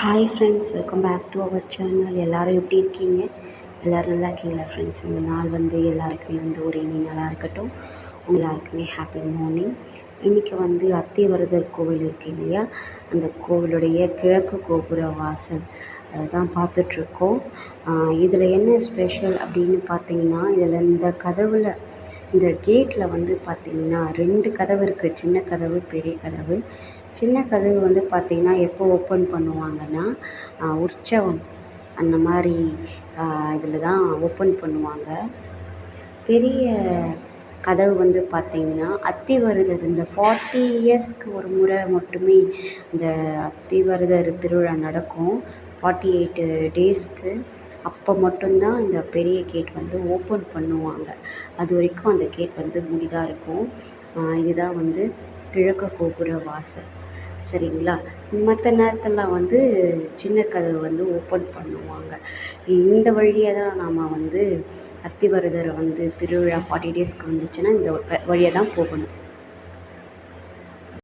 Hi friends welcome back to our channel எல்லோரும் எப்படி இருக்கீங்க? எல்லோரும் நல்லா இருக்கீங்களா ஃப்ரெண்ட்ஸ் இந்த நாள் வந்து எல்லாருக்குமே வந்து ஒரு இனி நல்லா இருக்கட்டும். எல்லாருக்குமே ஹாப்பி மார்னிங் இன்றைக்கி வந்து அத்திவரதர் கோவில் இருக்குது இல்லையா? அந்த கோவிலுடைய கிழக்கு கோபுர வாசல். அதுதான் பார்த்துட்ருக்கோம் இதில் என்ன ஸ்பெஷல் அப்படின்னு பார்த்தீங்கன்னா இதில் இந்த கதவில் இந்த கேட்டில் வந்து பார்த்திங்கன்னா ரெண்டு கதவு இருக்குது சின்ன கதவு பெரிய கதவு. சின்ன கதவு வந்து பார்த்திங்கன்னா எப்போ ஓப்பன் பண்ணுவாங்கன்னா உற்சவம் அந்த மாதிரி இதில் தான் ஓப்பன் பண்ணுவாங்க. பெரிய கதவு வந்து பார்த்திங்கன்னா அத்திவரதர் இந்த ஃபார்ட்டி இயர்ஸ்க்கு ஒரு முறை மட்டுமே இந்த அத்திவரதர் திருவிழா நடக்கும். ஃபார்ட்டி எயிட்டு டேஸ்க்கு அப்போ மட்டும்தான் இந்த பெரிய கேட் வந்து ஓப்பன் பண்ணுவாங்க. அது வரைக்கும் அந்த கேட் வந்து மூடி தான் இருக்கும் இதுதான் வந்து கிழக்கு கோபுர வாசல். சரிங்களா? மற்ற நேரத்தில் வந்து சின்ன கதவு வந்து ஓப்பன் பண்ணுவாங்க. இந்த வழியாக தான் நாம் வந்து அத்திவரதரை வந்து திருவிழா ஃபார்ட்டி டேஸ்க்கு வந்துச்சுன்னா இந்த வழியாக தான் போகணும்.